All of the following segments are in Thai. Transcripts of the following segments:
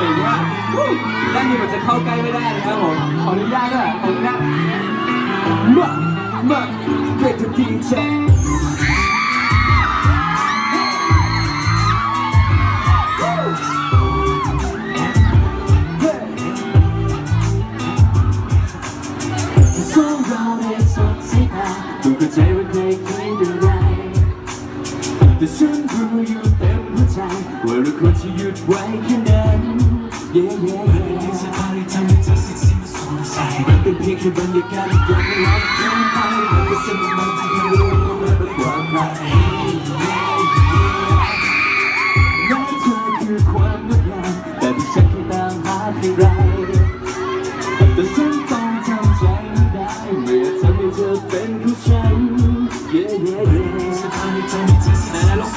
ถึงว่าด้านนี้มันจะเข้าใกล้ไม่ได้นะครับผม ขออนุญาตด้วยขออนุญาตมามาเป็นทีเช็ The sun grew you every time Where it cuts you, you'd waken up. Yeah, yeah, yeah. But it's a party time, it just it seems so sad But the picture when you gotta go along. Come on, come on, come on, come on, come on, come on, come on,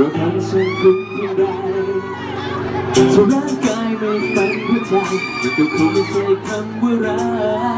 เราทำฉันคุ้มเพียงใดถ้าร่างกายไม่ฝันหัวใจมันก็คงไม่ใช่คำว่ารัก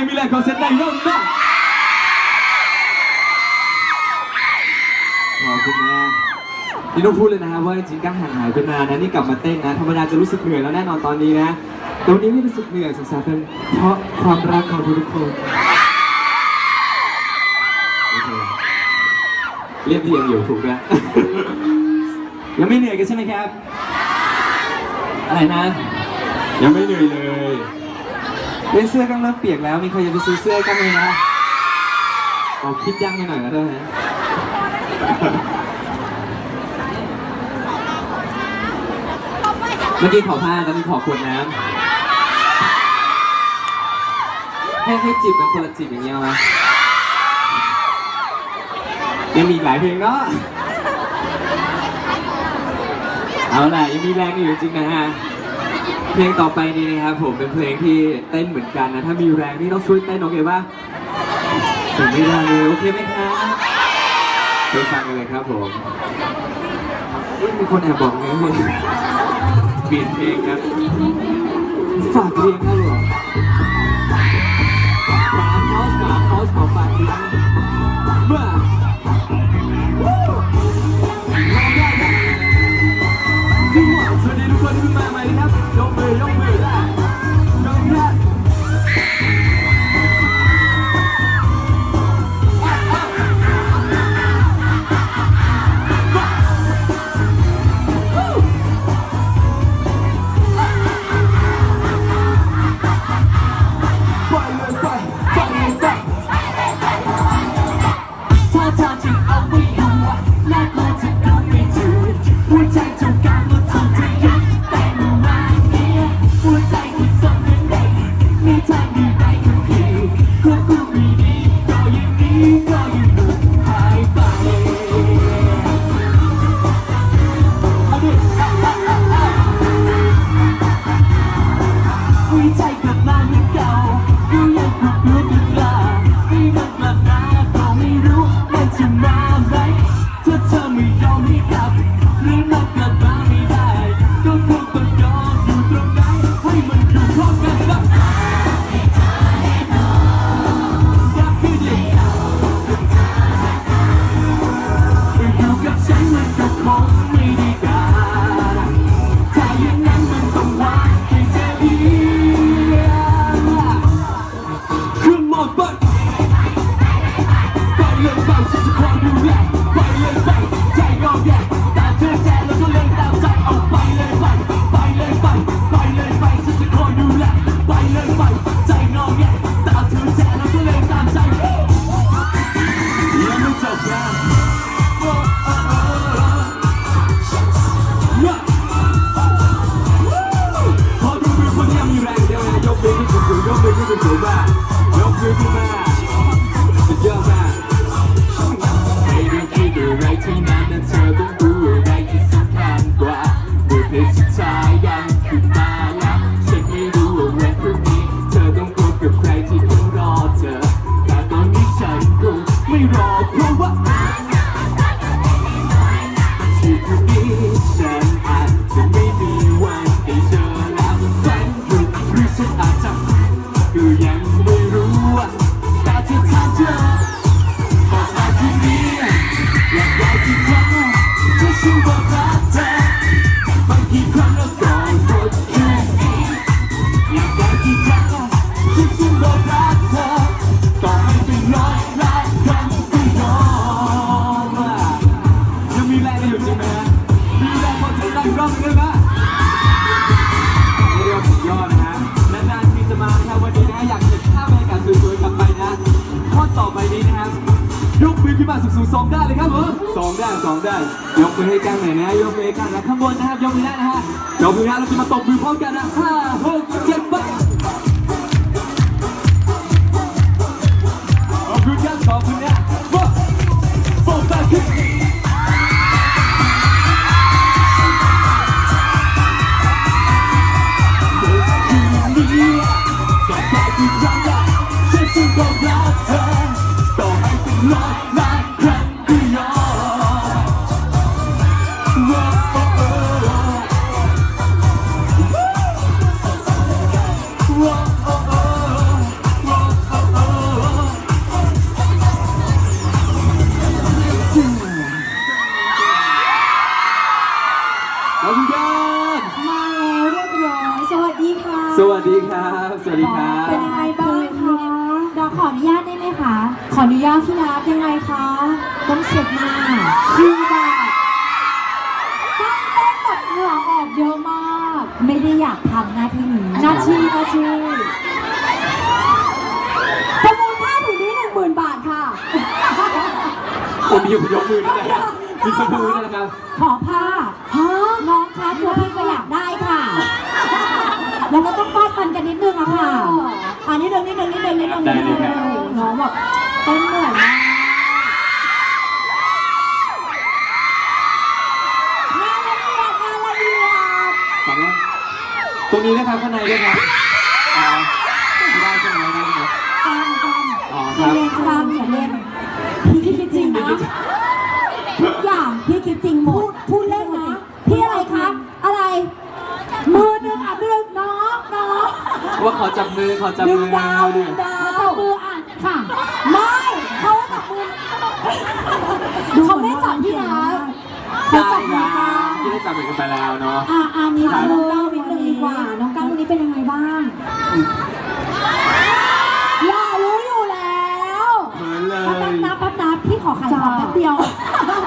รงอยู่ไหมมีแรงขอเซ็ตแรงยกมาขอบคุณนะนี่ต้องพูดเลยนะครับว่าจริงๆก็ห่างหายไปนานนะนี่กลับมาเต้นนะธรรมดาจะรู้สึกเหนื่อยแล้วแน่นอนตอนนี้นะต่วันนี้ไม่รู้สึกเหนื่อยสงสัยเป็นเพราะความรักของทุกคนเคเรียบเรียงอยู่ถูกแล้วยังไม่เหนื่อยกันใช่ไหมครับ อะไรนะ ยังไม่เหนื่อยเลย เล่นเสื้อกันเริ่มเปียกแล้ว มีใครจะไปซื้อเสื้อกันไหมนะออกคิดยั่งไปหน่อยก็ได้นะเมื่อกี้ขอผ้าตอนนี้ขอขวดน้ำให้ให้จิบกันคนละจิบอย่างเงี้ยไหมยังมีอีกหลายเพลงเนาะเอาล่ะยังมีแรงอยู่จริงนะฮะ เพลงต่อไปนี้นะครับผมเป็นเพลงที่เต้นเหมือนกันนะถ้ามีแรงนี่ต้องช่วยเต้นโอเคป่ะถึงไม่ได้เลยโอเคไหมครับไปฟังกันเลยครับผมอุ๊ยมีคนแอบบอกไงว่าเปลี่ยนเพลงครับฝากเรียนครับผมหมาเฮาส์หมาเฮาส์ขอฝากเรียนเมื่อ ยกมือยกมือ ได้ ยกมือให้กันหน่อยนะ ยกมือให้กันนะข้างบนนะครับ ยกมือได้นะฮะ ยกมือนะเราจะมาตบมือพร้อมกันนะห้าหกเจ็ดแปด นัทยังไงคะ ต้องเช็ดหน้าคือแบบกล้ามเต้นแบบเหงื่อออกเยอะมาก ไม่ได้อยากทำหน้าที่นี้หน้าที่หน้าที่ประมูลผ้าผืนนี้หนึ่งหมื่นบาทค่ะ ผมมีอยู่ยกมือด้วยนะครับมีคนมือด้วยนะครับ ขอผ้าฮะน้องคะตัวพี่ก็อยากได้ค่ะ แล้วก็ต้องฟาดฟันกันนิดนึงอะค่ะอันนี้เดินนิดนึงนิดนึงนิดนึงได้เลยครับน้องแบบ รงนี้นะครับข้างในด้วยครับอ่าไม่ได้ใช่ไหมได้ครับฟังฟังอ๋อคอย่ารับ เล่นฟังอย่าเล่นพี่คิดจริงนะทุกอย่างพี่คิดจริงหมดพูดเล่นนะพี่อะไรคะอะไรมือดึงอะดึงน้องน้องว่าขอจับมือขอจับดึมืงอดาวดึงดาวจับมืออะค่ะไม่เขาจับมือเขาไม่จับพี่นะเขาได้จับคมือรักับนที่ได้จับมือกันไปแล้วเนาะ อะอันนี้น้องก้าวนิดนึงดีกว่า เป็นยังไงบ้างอย่ารู้อยู่แล้วเขินเลแป๊บยนะแป๊บนะพี่ขอขายของแป๊บเดียว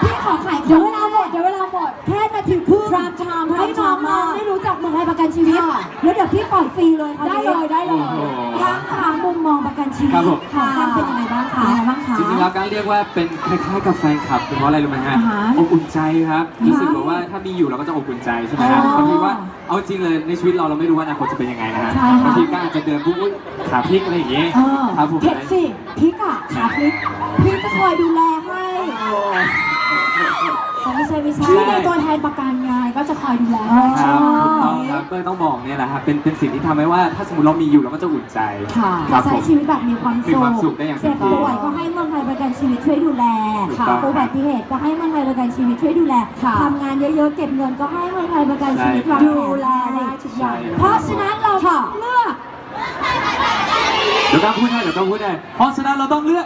พี่ขอขายเดี๋ยวเวลาหมดเดี๋ยวเวลาหมด แค่นาทีครึ่ง พรามชามให้น้องน้องได้รู้จักเมืองไทยประกันชีวิตแล้วเดี๋ยวพี่ปล่อยฟรีเลยได้เลยได้เลยโอ้โหยังถามมุมมองประกันชีวิตครับผม ของกันเป็นยังไงบ้างคะยังไงบ้างคะ จริงๆแล้วการเรียกว่าเป็นคล้ายๆกับแฟนคลับเป็นเพราะอะไรรู้ไหมฮะอ่าฮะอบอุ่นใจครับรู้สึกแบบว่าถ้ามีอยู่เราก็จะอบอุ่นใจใช่ไหมฮะอ๋อบางทีว่าเอาจริงเลยในชีวิตเราเราไม่รู้ว่าอนาคตจะเป็นยังไงนะฮะใช่ค่ะ บางทีก็อาจจะเดินปุ๊บอุ๊ยขาพลิกอะไรอย่างเงี้ยเออครับผม เผ็ดสิพริกอะขาพริกพี่จะคอยดูแลให้ อ๋อไม่ใช่ไม่ใช่พี่เป็นตัวแทนประกันไงก็จะคอยดูแลให้ครับถูกต้องครับก็เลยต้องบอกเนี่ยแหละครับเป็นเป็นสิ่งที่ทำให้ว่าถ้าสมมติเรามีอยู่เราก็จะอุ่นใจค่ะ ครับผใช้มชีวิตแบบมีความมีความสุขได้อย่างเต็เจ็มบที่ป่วยก็ให้เมืองไทยประกันชีวิตช่วยดูแลถูกต้อง อุบัติเหตุก็ให้เมืองไทยประกันชีวิตช่วยดูแลทำงานเยอะๆเก็บเงินก็ให้เมืองไทยประกันชีวิตใช่ดูแลได้ทุกอย่างใช่เพราะฉะนั้นเราเลือก เดี๋ยวต้องพูดได้เดี๋ยวต้องพูดได้เพราะฉะนั้นเราต้องเลือก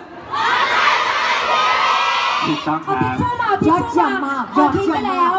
ถูกต้องคเอารัทิชบชู่มาเอาทิชชู่มาเอาทิ้งไปแล้ว